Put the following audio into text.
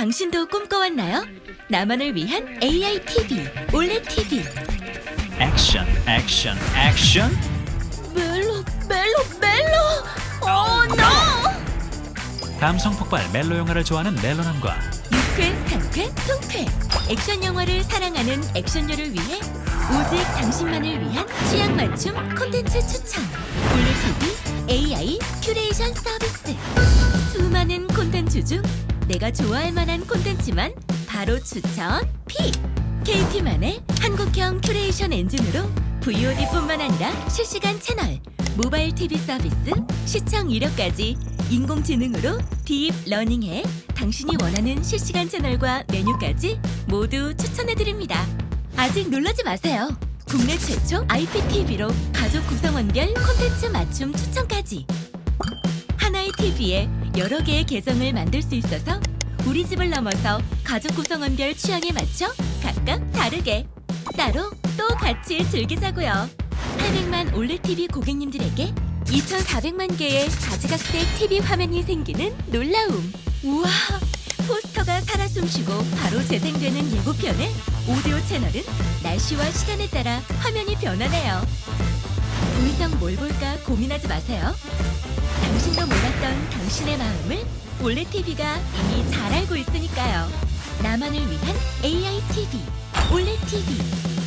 당신도 꿈꿔왔나요? 나만을 위한 AI TV, 올레 TV. 액션, 액션, 액션. 멜로, 멜로, 멜로. 오, 노! 감성 폭발 멜로 영화를 좋아하는 멜로남과 유쾌, 상쾌, 통쾌. 액션 영화를 사랑하는 액션녀를 위해 오직 당신만을 위한 취향 맞춤 콘텐츠 추천. 올레 TV AI 큐레이션 서비스. 수많은 콘텐츠 중 내가 좋아할 만한 콘텐츠만 바로 추천 픽. KT만의 한국형 큐레이션 엔진으로 VOD뿐만 아니라 실시간 채널, 모바일 TV 서비스, 시청 이력까지 인공지능으로 딥 러닝해 당신이 원하는 실시간 채널과 메뉴까지 모두 추천해드립니다. 아직 놀라지 마세요. 국내 최초 IPTV로 가족 구성원별 콘텐츠 맞춤 추천까지. 하나의 TV에 여러 개의 계정을 만들 수 있어서 우리 집을 넘어서 가족 구성원별 취향에 맞춰 각각 다르게 따로 또 같이 즐기자고요. 800만 올레 TV 고객님들에게 2,400만 개의 가지각색 TV 화면이 생기는 놀라움. 우와! 포스터가 살아 숨쉬고 바로 재생되는 예고편에 오디오 채널은 날씨와 시간에 따라 화면이 변하네요. 더 이상 뭘 볼까 고민하지 마세요. 당신도 몰랐던 당신의 마음을 올레 TV가 이미 잘 알고 있으니까요. 나만을 위한 AI TV, 올레 TV.